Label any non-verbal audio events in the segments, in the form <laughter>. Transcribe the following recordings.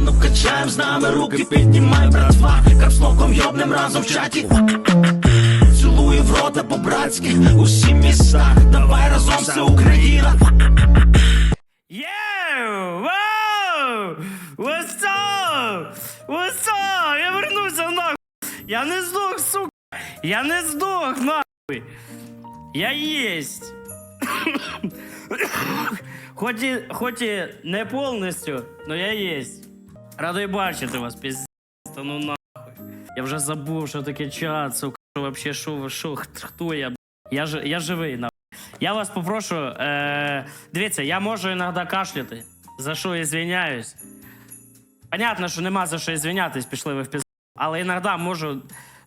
Ну качаєм з нами руки, піднімай, братва Капслоком йобнем разом в чаті Цілую в рота по-братськи Усі міста, давай разом все Україна? What's up? Я вернувся нахуй! Я не здох, сука! Я не здох, нахуй! Я єсть! хоч, і, хоч і не повністю, но я єсть. Радий бачити вас, піздець, та ну нахуй. Я вже забув, що таке чат, сука, що вообще, що, що, хто я, я, ж- я живий, нахуй. Я вас попрошу, е, дивіться, я можу іноді кашляти, за що я звиняюсь. Понятно, що нема за що звинятись, пішли ви в піз... Але іноді можу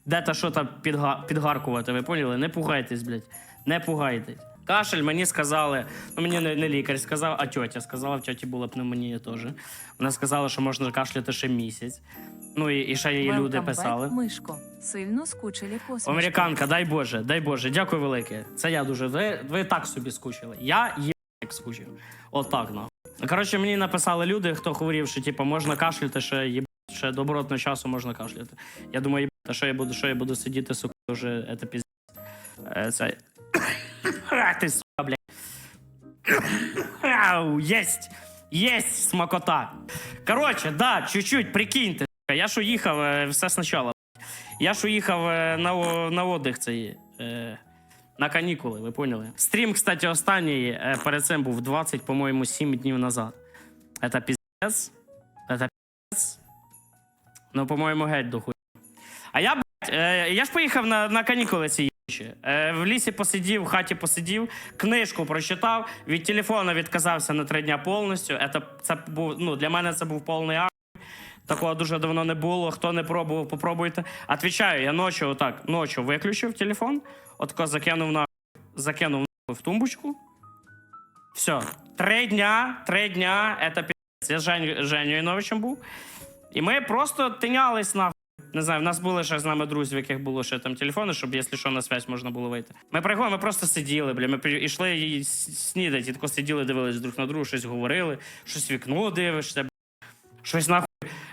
де-то що то підга... підгаркувати, ви поняли? Не пугайтесь, блядь. Не пугайтесь. Кашель мені сказали, ну мені не, не лікар сказав, а тьотя сказала, в тьоті була пневмонія теж. Вона сказала, що можна кашляти ще місяць. Ну і, і ще її люди Welcome back, писали. Мишко, сильно скучили посмішки. Американка, дай Боже, дай Боже, дякую велике. Це я дуже. Ви, ви так собі скучили. Я є як скучив. Отак, нахуй. Коротше, мені написали люди, хто хворів, що типу, можна кашляти, ще є ще добротного часу можна кашляти. Я думаю, єбать, що я буду, що я буду сидіти, сука, вже це піз... Е, Це... Ах ти, сука, блядь. Ау, Єсть! Єсть смакота. Коротше, да, чуть-чуть, прикиньте. Я ж уїхав е, все спочатку. Я ж уїхав е, на, на отдих цей. Е, на канікули, ви поняли? Стрім, кстати, останній перед цим був 20, по-моєму, 7 днів назад. Это піздец. Это піздец. Ну, по-моєму, геть до хуя. А я, блядь, я ж поїхав на, на канікули ці в лісі посидів, в хаті посидів, книжку прочитав, від телефона відказався на три дня повністю. Это, це був, ну, для мене це був повний акт. Такого дуже давно не було. Хто не пробував, попробуйте. Отвічаю, я ночі отак, ночі виключив телефон, отако закинув на закинув нахуй в тумбочку. Все. Три дня, три дня, это пі***ць. Я з Жень, Женю Яновичем був. І ми просто тинялись нахуй. Не знаю, в нас були ще з нами друзі, в яких було ще там телефони, щоб, якщо що, на связь можна було вийти. Ми приходимо, ми просто сиділи, бля. Ми йшли і снідати, і тако сиділи, дивились друг на друга, щось говорили, щось вікно дивишся, бля. щось нахуй,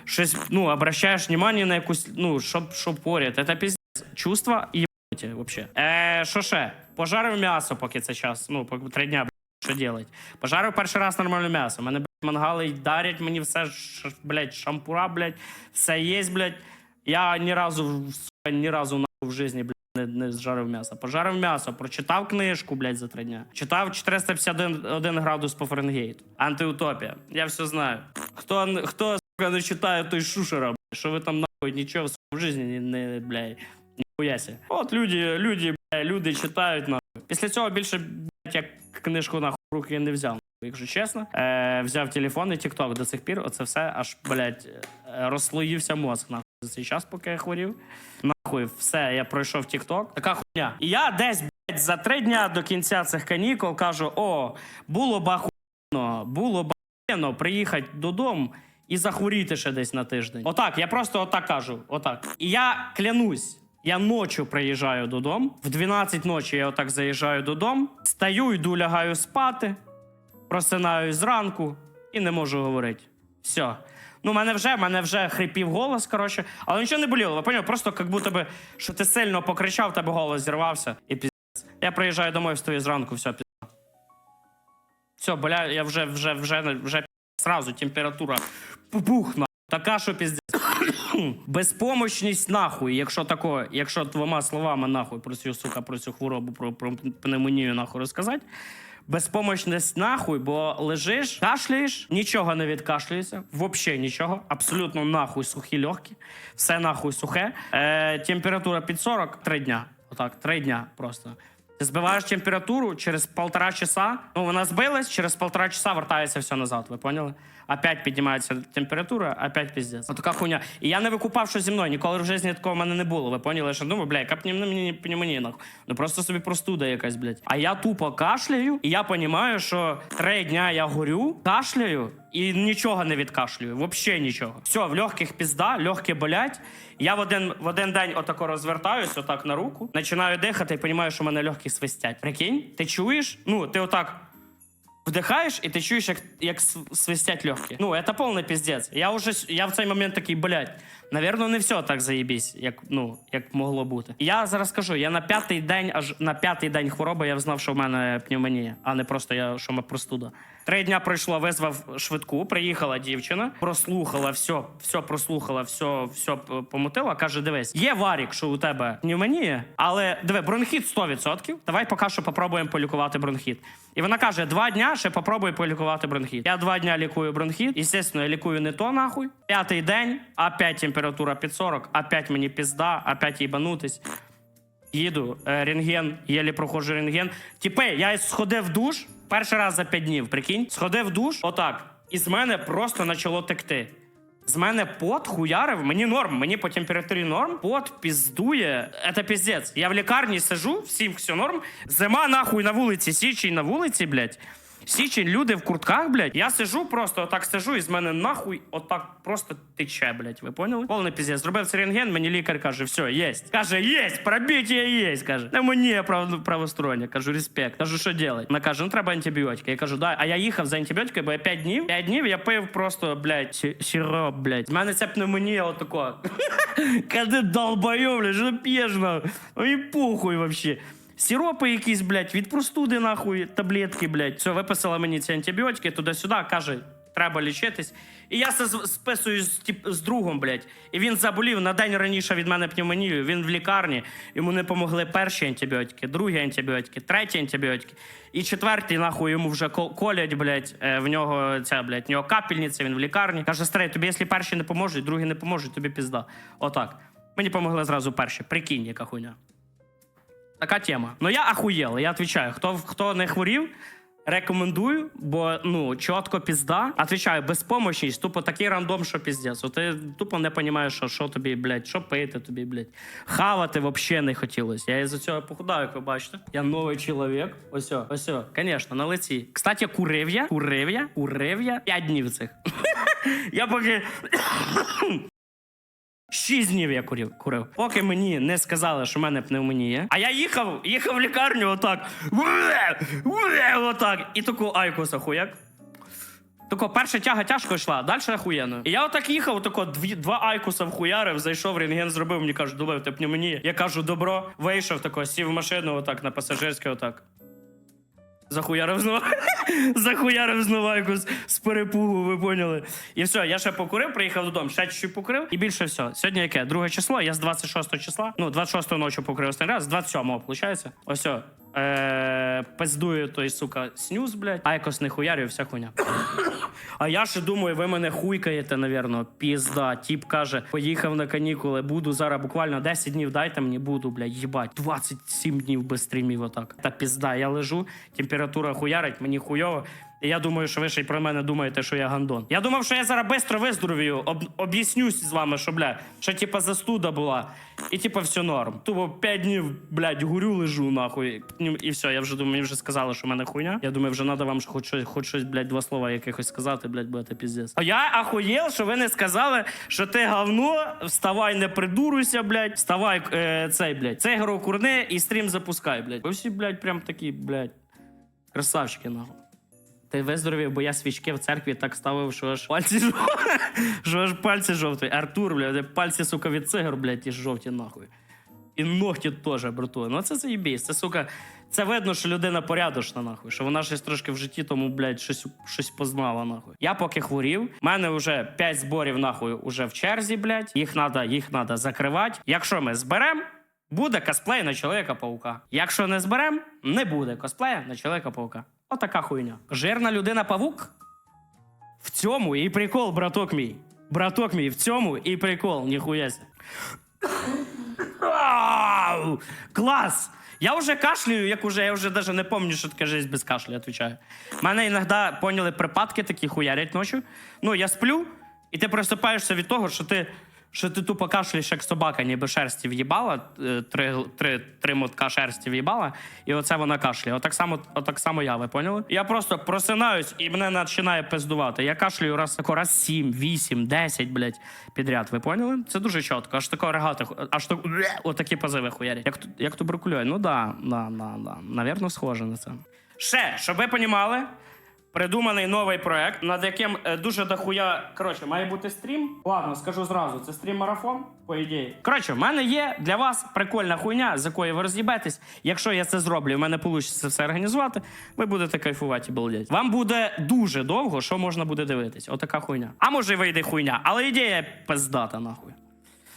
щось, ну, обращаєш внимание на якусь, ну, щоб, щоб поряд. Це піздець. Чувства і вообще. Е, що ще? Пожарив м'ясо, поки це час. Ну, поки три дня, що делать? Пожарив перший раз нормальне м'ясо. Мене, блядь, мангали дарять мені все, блядь, шампура, блядь, все є, блядь. Я ні разу, ні разу нахуй в житті, блядь, не, не зжарив м'ясо. Пожарив м'ясо, прочитав книжку, блядь, за три дня. Читав 451 градус по Фаренгейту. Антиутопія. Я все знаю. Хто, хто сука, не читає, той шушера, блядь. Що ви там нахуй нічого в житті не, не блядь, ніхуяся. От люди, люди, блядь, люди читають нахуй. Після цього більше, блядь, я книжку нахуй руки не взяв. Якщо чесно, е, взяв телефон і TikTok до сих пір. Оце все аж, блядь, е, розслоївся мозк нахуй за цей час, поки я хворів. Нахуй, все, я пройшов TikTok. Така хуйня. І я десь, блядь, за три дня до кінця цих канікул кажу: о, було б ахуєнно, було б ахуєнно приїхати додому і захворіти ще десь на тиждень. Отак, я просто отак кажу. Отак. І я клянусь. Я ночі приїжджаю додому. В 12 ночі я отак заїжджаю додому, стаю, йду, лягаю спати, просинаюсь зранку і не можу говорити. Все. Ну, мене вже, мене вже хрипів голос, коротше, але нічого не боліло. Ви поняв? Просто як будто би, що ти сильно покричав, тебе голос зірвався і піздець. Я приїжджаю домой, встаю зранку, все, пізда. Все, бля, я вже, вже, вже, вже сразу температура пупухна. Така, що піздець. <coughs> Безпомощність нахуй, якщо тако, якщо двома словами нахуй про цю сука, про цю хворобу, про, про пневмонію нахуй розказати. Безпомощність нахуй, бо лежиш, кашляєш, нічого не відкашлюється, взагалі нічого, абсолютно нахуй сухі легкі, все нахуй сухе. Е, температура під 40 три дня. Отак, три дня просто. Ти збиваєш температуру через полтора часа. Ну, вона збилась, через полтора часа вертається все назад. Ви поняли? Опять піднімається температура, опять піздець. Отака хуйня. І я не викупав, що зі мною. Ніколи в житті такого в мене не було. Ви поняли, що думаю, бля, яка пневмонія, пневмонія. Ну просто собі простуда якась, блядь. А я тупо кашляю, і я розумію, що три дня я горю, кашляю і нічого не відкашлюю. Взагалі нічого. Все, в легких пізда, легкі болять. Я в один, в один день отако розвертаюсь, отак на руку, починаю дихати і розумію, що в мене легкі свистять. Прикинь, ти чуєш? Ну, ти отак. Вдихаєш, и ты чуешь, як, як свистять легкие. Ну, это полный пиздец. Я уже, я в цей момент такий, блядь, навірно, не все так заєбісь, як, ну, як могло бути. Я зараз скажу, я на п'ятий день, аж на п'ятий день хвороби я знав, що в мене пневмонія, а не просто я, що мене простуда. Три дня пройшло, визвав швидку, приїхала дівчина, прослухала все, все прослухала, все, все помотила. Каже: дивись, є варік, що у тебе пневмонія, але диви, бронхіт 100%. Давай поки що попробуємо полікувати бронхіт. І вона каже: два дня ще попробуй полікувати бронхіт. Я два дня лікую бронхіт. Естественно, я лікую не то нахуй. П'ятий день, опять температура під 40, опять мені пізда, опять їбанутись. Їду, е, рентген, єлі проходжу рентген. Типи, я сходив в душ перший раз за 5 днів, прикинь. Сходив в душ, отак. І з мене просто почало текти. З мене пот хуярив, мені норм, мені по температурі норм. Пот піздує. Це піздець. Я в лікарні сижу, всім все норм. Зима нахуй на вулиці, січень на вулиці, блядь. Січень, люди в куртках, блядь. Я сижу, просто отак сижу, і з мене нахуй отак просто тече, блядь. Ви поняли? Повний піздець. Зробив цей рентген, мені лікар каже, все, єсть. Каже, єсть, пробиття єсть. Каже, не мені прав, правостороння. Кажу, респект. Кажу, що делать? Вона каже, ну треба антибіотики. Я кажу, да. А я їхав за антибіотиками, бо я 5 днів. 5 днів я пив просто, блядь, сі- сироп, блядь. З мене ця пневмонія отако. <laughs> Каже, долбойов, блядь, що п'єш, нахуй? Мені похуй вообще. Сіропи якісь, блядь, від простуди, нахуй, таблетки, блядь. Все, виписала мені ці антибіотики туди-сюди, каже, треба лічитись. І я з- списую з, тип, з другом, блядь. І він заболів на день раніше від мене пневмонію. Він в лікарні. Йому не помогли перші антибіотики, другі антибіотики, треті антибіотики. І четвертий, нахуй, йому вже кол- колять, блядь, е, в нього ця, блядь, в нього капельниця, він в лікарні. Каже, старий, тобі, якщо перші не поможуть, другі не поможуть, тобі пізда. Отак. Мені помогли зразу перші. Прикинь, яка хуйня. Така тема. Ну я ахуєл, я відповідаю. Хто, хто не хворів, рекомендую, бо ну чітко пізда. Отвічаю, безпомощність, тупо такий рандом, що піздець. Ти тупо не розумієш, що, що тобі, блядь, що пити тобі, блядь. Хавати взагалі не хотілося. Я із-за цього похудаю, як ви бачите. Я новий чоловік. Ось, ось, звісно, на лиці. Кстати, курив я, курив 5 днів цих. <laughs> Я поки Шість днів я курив, курив. Поки мені не сказали, що в мене пневмонія. А я їхав, їхав в лікарню отак. Отак. І таку айкоса хуяк. Тако, перша тяга тяжко йшла, далі охуєнно. І я отак їхав, отако дві, два айкуса вхуярив, зайшов, рентген зробив, мені кажуть, добив ти пневмонія. Я кажу, добро, вийшов тако, сів в машину, отак, на пасажирське, отак. Захуярив знову. <laughs> Захуярив знову якось з перепугу, ви поняли. І все, я ще покурив, приїхав додому, ще чуть покурив, і більше все. Сьогодні яке? Друге число, я з 26 числа, ну, 26 ночі покурив останній раз, з 27-го, виходить. Ось все. Е, пиздує той, сука, снюз, блядь, а якось не хуярю, вся хуйня. А я ще думаю, ви мене хуйкаєте, навірно. Пізда. Тіп каже, поїхав на канікули, буду зараз буквально 10 днів дайте мені, буду, блядь, їбать. 27 днів без стрімів отак. Та пізда, я лежу, температура хуярить, мені хуйово. Я думаю, що ви ще й про мене думаєте, що я гандон. Я думав, що я зараз швидко виздоровію, об, об'яснюсь з вами, що, бля, що типа застуда була. І типа все норм. Тупо 5 днів, блядь, гурю лежу, нахуй. І все, я вже думаю, мені вже сказали, що в мене хуйня. Я думаю, вже треба вам хоч щось, хоч щось, блядь, два слова якихось сказати, блядь, це піздець. А я ахуєл, що ви не сказали, що ти говно, вставай, не придуруйся, блядь, вставай, е, цей, блядь, цей гро курни і стрім запускай, блядь. Ви всі, блядь, прям такі, блядь, красавчики, нахуй. Ти виздоровів, бо я свічки в церкві так ставив, що аж пальці жов- <laughs> що аж пальці жовті. Артур, блядь, пальці, сука, від цигар, блядь, і жовті нахуй. І ногті теж, брату. Ну це заєбісь. Це, сука, це видно, що людина порядочна, нахуй. Що вона щось трошки в житті, тому, блядь, щось, щось познала, нахуй. Я поки хворів, в мене вже 5 зборів, нахуй, уже в черзі, блядь. Їх надо, їх надо закривати. Якщо ми зберемо, буде косплей на Чоловіка-паука. Якщо не зберемо, не буде косплея на Чоловіка-паука. Отака хуйня. Жирна людина-павук? В цьому і прикол, браток мій. Браток мій, в цьому і прикол, ніхуяся. Клас! Я вже кашлюю, як уже, я вже даже не пам'ятаю, що таке жесть без кашлю, отвечаю. Мене іноді поняли припадки такі хуярять ночі. Ну, я сплю, і ти просипаєшся від того, що ти, що ти тупо кашляєш, як собака, ніби шерсті в'їбала, е, три, три, три мотка шерсті в'їбала, і оце вона кашляє. Отак само, отак само я, ви поняли? Я просто просинаюсь і мене починає пиздувати. Я кашлюю раз тако, раз 7, 8, 10, блядь, підряд. Ви поняли? Це дуже чітко. Аж тако регати, аж так, отакі позиви хуярять. Як, як туберкульоз. Ну да, да, да, да. Навірно, схоже на це. Ще, щоб ви понімали, Придуманий новий проект, над яким е, дуже дохуя. Коротше, має бути стрім. Ладно, скажу зразу, це стрім-марафон, по ідеї. Коротше, в мене є для вас прикольна хуйня, з якої ви роз'їбетесь. Якщо я це зроблю, в мене вийде це все організувати, ви будете кайфувати, балдять. Вам буде дуже довго, що можна буде дивитись. Отака хуйня. А може вийде хуйня, але ідея пиздата, нахуй.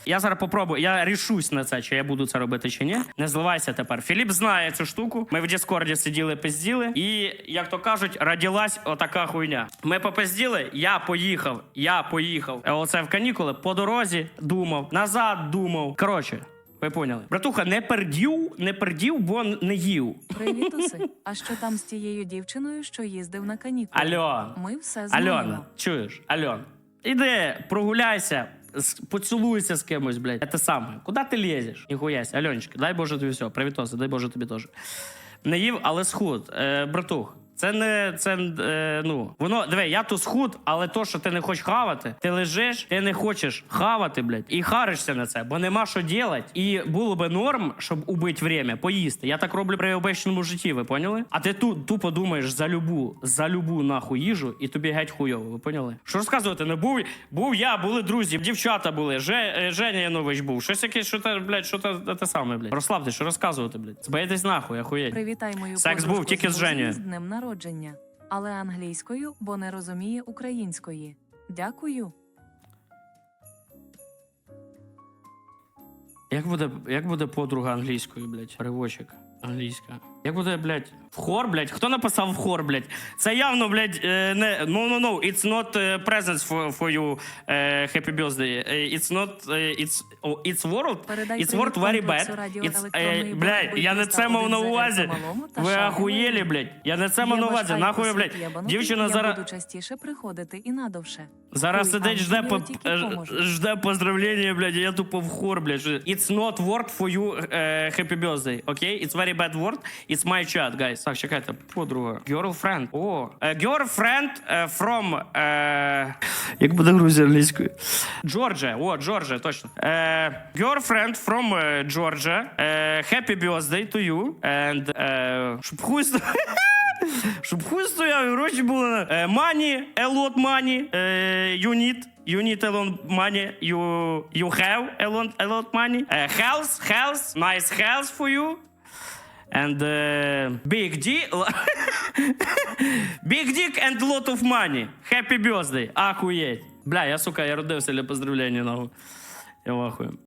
Я зараз попробую, я рішусь на це, чи я буду це робити чи ні. Не зливайся тепер. Філіп знає цю штуку. Ми в Діскорді сиділи, пизділи, і як то кажуть, родилась отака хуйня. Ми попизділи, я поїхав, я поїхав. Е, Оце в канікули по дорозі думав, назад думав. Коротше, ви поняли. Братуха, не пердів, не пердів, бо не їв. Привітуси. <laughs> А що там з тією дівчиною, що їздив на канікули? Альон. Ми все знаємо. Альона, чуєш? Альон, іди, прогуляйся, поцілуйся з кимось, блядь. Це саме. Куди ти лізеш? Ніхуясь. Альончик, дай Боже тобі все. Привітоси, дай Боже тобі теж. Не їв, але схуд. Е, братух, це не це е, ну воно диви, я то схуд, але то, що ти не хочеш хавати, ти лежиш, ти не хочеш хавати, блядь, і харишся на це, бо нема що делать. І було би норм, щоб убити время, поїсти. Я так роблю при обичному житті, ви поняли? А ти ту тупо думаєш за любу, за любу нахуй їжу, і тобі геть хуйово, ви поняли? Що розказувати? Не був, був я, були друзі, дівчата були, Же, е, Женя Янович був. Щось якесь, що те, блядь, що те, те саме, блядь. Розслабте, що розказувати, блядь. Збийтесь нахуй, охуєть. Привітай мою Секс подружку був тільки з Женєю. з днем народження, але англійською, бо не розуміє української. Дякую. Як буде, як буде подруга англійською, блядь? Переводчик. Англійська. Як буде, блядь, в хор, блядь? Хто написав в хор, блядь? Це явно, блядь, е, не no, no, no, it's not е, presents for, for you е, happy birthday. Е, It's not, е, it's, oh, it's world, Передай it's world привіт very комплексу bad. радіоелектронної It's, е, блядь, боротьби я не це мав на 301 увазі. зарядка малому та Ви охуєлі, блядь. Я не це мав на Є увазі. бажай Нахуй, посвіт блядь. ябанутий, Дівчина я зараз... буду частіше приходити і надовше. Зараз Ой, сидить, жде, по, антибіотики е, поможуть. жде поздравлення, блядь, я тупо в хор, блядь. що It's not word for you е, happy birthday, окей? It's very bad word, it's my chat, guys. Так, чекайте, подруга. Girlfriend. О, е, girlfriend е, from... Е, як буде грузія англійською? Georgia, о, Georgia, точно. Е, girlfriend from е, Georgia. Е, happy birthday to you. And... Е, щоб хуй сто- <laughs> щоб хуй стояв, і гроші були. Е, Money, a lot money, е, you need. You need a lot money. You, you have a lot, a lot money. Е, health, health, nice health for you. And uh, big dick, <laughs> big dick and lot of money. Happy birthday. Ахуєть. Бля, я, сука, я родився для поздравлення, нахуй. Я вахую.